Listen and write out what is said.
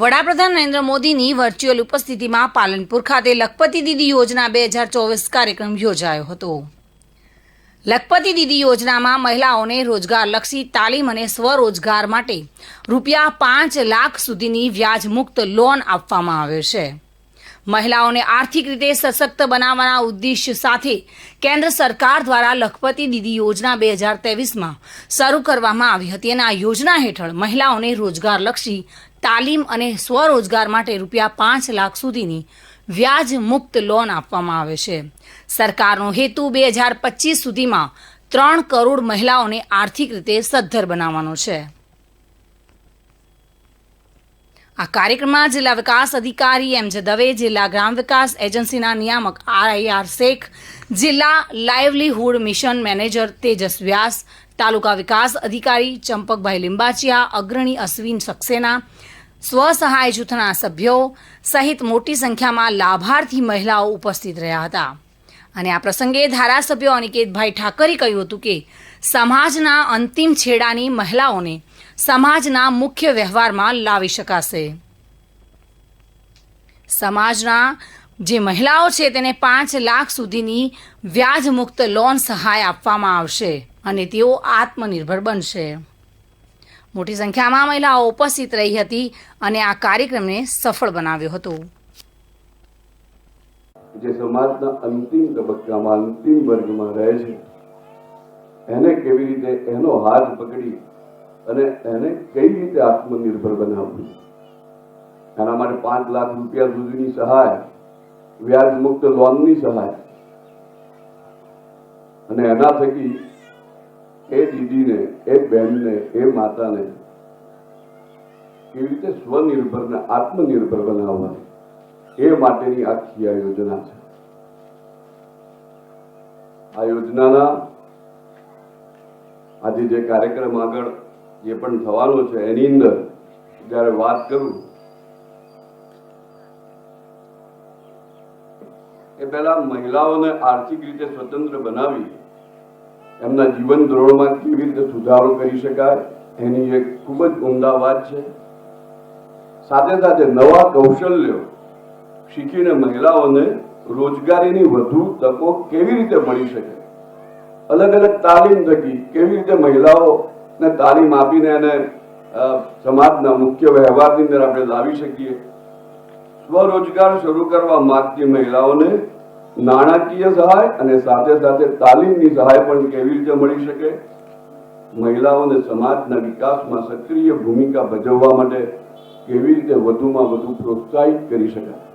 વડાપ્રધાન નરેન્દ્ર મોદીની વર્ચ્યુઅલ ઉપસ્થિતિમાં પાલનપુર ખાતે લખપતિ દીદી યોજના બે હજાર ચોવીસ કાર્યક્રમ યોજાયો હતો. લખપતિ દીદી યોજનામાં મહિલાઓને રોજગારલક્ષી તાલીમ અને સ્વરોજગાર માટે રૂપિયા પાંચ લાખ સુધીની વ્યાજમુક્ત લોન આપવામાં આવે છે. મહિલાઓને આર્થિક રીતે સશક્ત બનાવવાના ઉદ્દેશ્ય સાથે કેન્દ્ર સરકાર દ્વારા લખપતિ દીદી યોજના બે હજાર ત્રેવીસમાં શરૂ કરવામાં આવી હતી અને આ યોજના હેઠળ મહિલાઓને રોજગારલક્ષી તાલીમ અને સ્વરોજગાર માટે રૂપિયા પાંચ લાખ સુધીની વ્યાજ મુક્ત લોન આપવામાં આવે છે. સરકારનો હેતુ બે હજાર પચીસ સુધીમાં ત્રણ કરોડ મહિલાઓને આર્થિક રીતે સદ્ધર બનાવવાનો છે. આ કાર્યક્રમમાં જિલ્લા વિકાસ અધિકારી એમ જે દવે, જિલ્લા ગ્રામ વિકાસ એજન્સીના નિયામક આઈ આર શેખ, જિલ્લા livelihood mission manager Tejas Vyas, તાલુકા વિકાસ અધિકારી ચંપકભાઈ લિંબાચિયા, અગ્રણી અશ્વિન સક્સેના, સ્વસહાય જૂથના સભ્યો સહિત મોટી સંખ્યામાં લાભાર્થી મહિલાઓ ઉપસ્થિત રહ્યા હતા. અને આ પ્રસંગે ધારાસભ્ય અનિકેતભાઈ ઠાકરે કહ્યું હતું કે, સમાજના અંતિમ છેડાની મહિલાઓને સમાજના મુખ્ય વ્યવહારમાં લાવી શકાશે. સમાજના જે મહિલાઓ છે તેને પાંચ લાખ સુધીની વ્યાજમુક્ત લોન સહાય આપવામાં આવશે અને તેઓ આત્મનિર્ભર બનશે. મોટી સંખ્યામાં મહિલાઓ ઉપસ્થિત રહી હતી અને આ કાર્યક્રમને સફળ બનાવ્યો હતો. જે સમાજના અંતિમ તબક્કામાં અંતિમ વર્ગમાં રહે છે, એને કેવી રીતે એનો હાથ પકડી અને એને કઈ રીતે આત્મનિર્ભર બનાવવું? એના માટે પાંચ લાખ રૂપિયા સુધીની સહાય, વ્યાજ મુક્ત લોનની સહાય. અને એના થકી એ દીદીને, એ બહેનને, એ માતાને કેવી રીતે સ્વનિર્ભર ને આત્મનિર્ભર બનાવવા એ માટેની આખી આ યોજના છે. આ યોજનાના આજે જે કાર્યક્રમ આગળ જે પણ થવાનો છે. એની અંદર જ્યારે વાત કરું, એ પહેલા મહિલાઓને આર્થિક રીતે સ્વતંત્ર બનાવી, એમના જીવન ધોરણમાં કેવી રીતે સુધારો કરી શકાય, એની એક ખૂબ જ ઉમદા વાત છે. સાથે સાથે નવા કૌશલ્યો શીખીને મહિલાઓને રોજગારીની વધુ તકો કેવી રીતે મળી શકે? અલગ અલગ તાલીમ થકી કેવી રીતે મહિલાઓને તાલીમ આપીને એને સમાજના મુખ્ય વ્યવહારની અંદર આપણે લાવી શકીએ. સ્વરોજગાર શરૂ કરવા માંગતી મહિલાઓને નાણાકીય સહાય અને સાથે સાથે તાલીમની સહાય પણ કેવી રીતે મળી શકે? મહિલાઓને સમાજના વિકાસમાં સક્રિય ભૂમિકા ભજવવા માટે કેવી રીતે વધુમાં વધુ પ્રોત્સાહિત કરી શકાય?